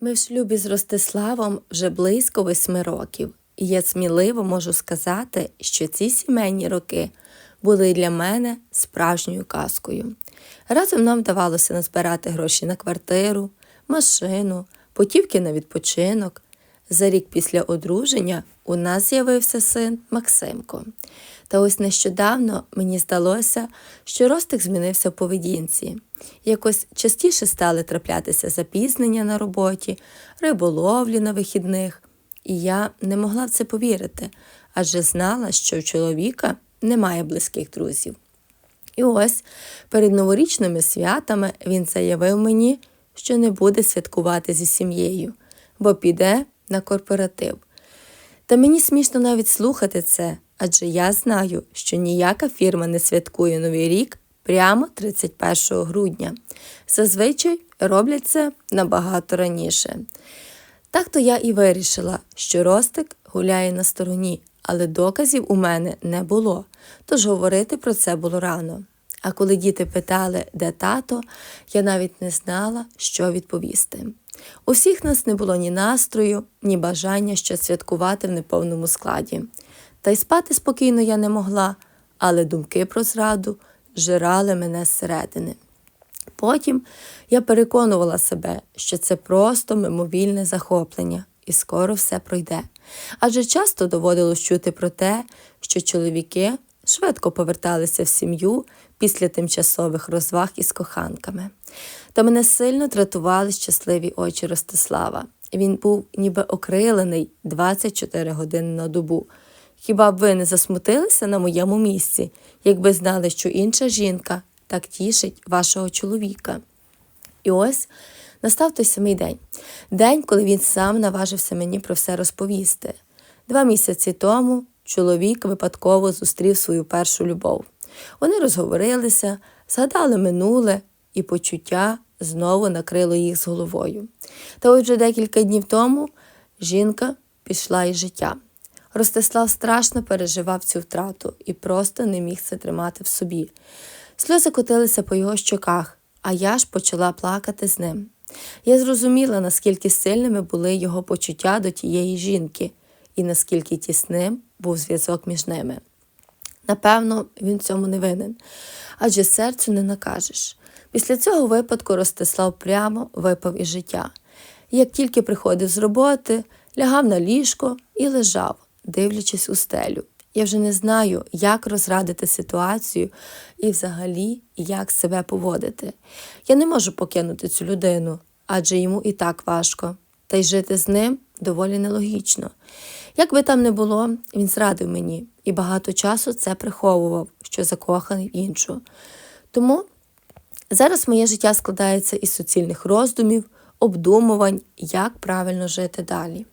Ми в шлюбі з Ростиславом вже близько восьми років, і я сміливо можу сказати, що ці сімейні роки були для мене справжньою казкою. Разом нам вдавалося назбирати гроші на квартиру, машину, путівки на відпочинок. За рік після одруження у нас з'явився син Максимко. Та ось нещодавно мені здалося, що Ростик змінився в поведінці. Якось частіше стали траплятися запізнення на роботі, риболовлі на вихідних, і я не могла в це повірити, адже знала, що у чоловіка немає близьких друзів. І ось перед новорічними святами він заявив мені, що не буде святкувати зі сім'єю, бо піде на корпоратив. Та мені смішно навіть слухати це, адже я знаю, що ніяка фірма не святкує Новий рік прямо 31 грудня. Зазвичай роблять це набагато раніше. Так то я і вирішила, що Ростик гуляє на стороні, але доказів у мене не було, тож говорити про це було рано. А коли діти питали, де тато, я навіть не знала, що відповісти. У всіх нас не було ні настрою, ні бажання щось святкувати в неповному складі. Та й спати спокійно я не могла, але думки про зраду жирали мене зсередини. Потім я переконувала себе, що це просто мимовільне захоплення, і скоро все пройде. Адже часто доводилось чути про те, що чоловіки швидко поверталися в сім'ю після тимчасових розваг із коханками. Та мене сильно дратували щасливі очі Ростислава. Він був ніби окрилений 24 години на добу. Хіба б ви не засмутилися на моєму місці, якби знали, що інша жінка так тішить вашого чоловіка? І ось настав той самий день день, коли він сам наважився мені про все розповісти. Два місяці тому чоловік випадково зустрів свою першу любов. Вони розговорилися, згадали минуле, і почуття знову накрило їх з головою. Та от вже декілька днів тому жінка пішла із життя. Ростислав страшно переживав цю втрату і просто не міг це тримати в собі. Сльози котилися по його щоках, а я ж почала плакати з ним. Я зрозуміла, наскільки сильними були його почуття до тієї жінки, і наскільки тісним був зв'язок між ними. Напевно, він цьому не винен, адже серцю не накажеш. Після цього випадку Ростислав прямо випав із життя. Як тільки приходив з роботи, лягав на ліжко і лежав, дивлячись у стелю. Я вже не знаю, як розрадити ситуацію і взагалі як себе поводити. Я не можу покинути цю людину, адже йому і так важко, та й жити з ним доволі нелогічно. Як би там не було, він зрадив мені і багато часу це приховував, що закоханий в іншу. Тому зараз моє життя складається із суцільних роздумів, обдумувань, як правильно жити далі.